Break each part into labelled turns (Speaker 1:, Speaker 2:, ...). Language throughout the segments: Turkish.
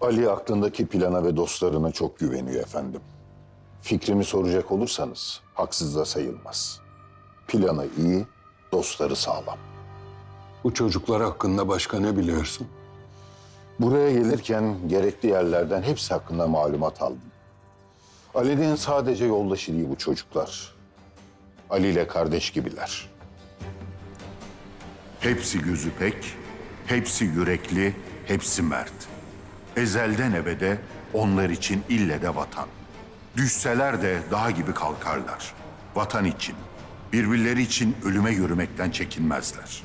Speaker 1: Ali aklındaki plana ve dostlarına çok güveniyor efendim. Fikrimi soracak olursanız haksız da sayılmaz. Planı iyi, dostları sağlam.
Speaker 2: Bu çocuklar hakkında başka ne biliyorsun?
Speaker 1: Buraya gelirken gerekli yerlerden hepsi hakkında malumat aldım. Ali'nin sadece yoldaşı değil bu çocuklar. Ali ile kardeş gibiler.
Speaker 3: Hepsi gözü pek, hepsi yürekli, hepsi mert. Ezelden ebede onlar için ille de vatan. Düşseler de dağ gibi kalkarlar. Vatan için, birbirleri için ölüme yürümekten çekinmezler.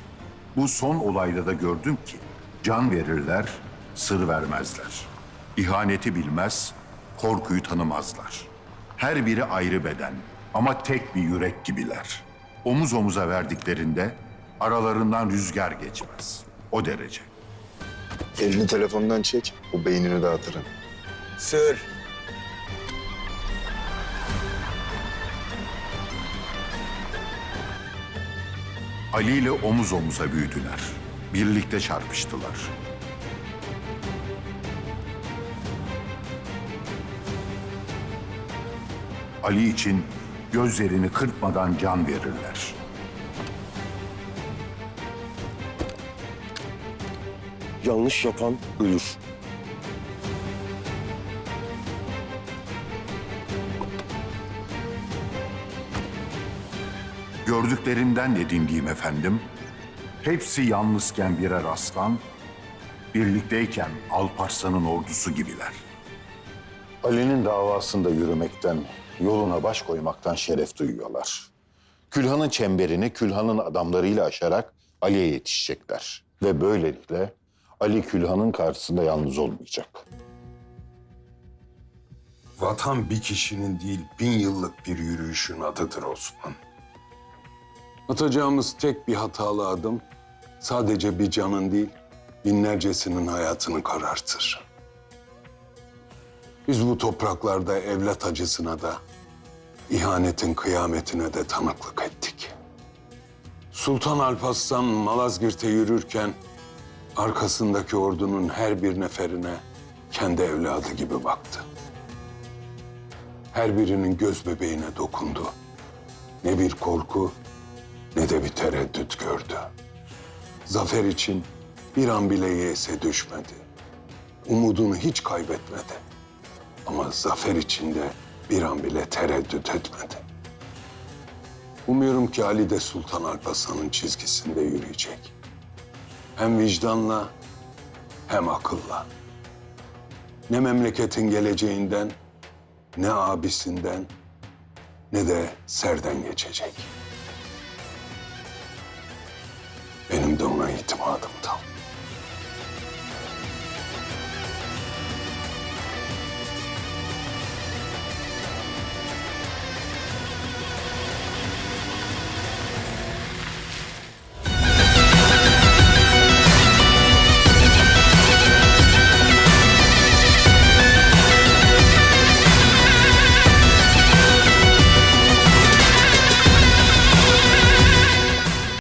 Speaker 3: Bu son olayda da gördüm ki can verirler, sır vermezler. İhaneti bilmez, korkuyu tanımazlar. Her biri ayrı beden ama tek bir yürek gibiler. Omuz omuza verdiklerinde aralarından rüzgar geçmez. O derece.
Speaker 4: Elini telefondan çek, o beynini dağıtırım.
Speaker 5: Sır.
Speaker 3: Ali ile omuz omuza büyüdüler. Birlikte çarpıştılar. Ali için gözlerini kırpmadan can verirler.
Speaker 5: Yanlış yapan ölür.
Speaker 3: Gördüklerimden edindiğim efendim, hepsi yalnızken birer aslan, birlikteyken Alparslan'ın ordusu gibiler.
Speaker 1: Ali'nin davasında yürümekten, yoluna baş koymaktan şeref duyuyorlar. Külhan'ın çemberini Külhan'ın adamlarıyla aşarak Ali'ye yetişecekler. Ve böylelikle Ali Külhan'ın karşısında yalnız olmayacak.
Speaker 2: Vatan bir kişinin değil, bin yıllık bir yürüyüşün adıdır Osman. Atacağımız tek bir hatalı adım sadece bir canın değil, binlercesinin hayatını karartır. Biz bu topraklarda evlat acısına da, ihanetin kıyametine de tanıklık ettik. Sultan Alparslan Malazgirt'e yürürken arkasındaki ordunun her bir neferine kendi evladı gibi baktı. Her birinin göz bebeğine dokundu. Ne bir korku ne de bir tereddüt gördü. Zafer için bir an bile yese düşmedi. Umudunu hiç kaybetmedi. Ama zafer için de bir an bile tereddüt etmedi. Umuyorum ki Ali de Sultan Alparslan'ın çizgisinde yürüyecek. Hem vicdanla hem akılla. Ne memleketin geleceğinden, ne abisinden, ne de serden geçecek. Benim de ona itimadım tam.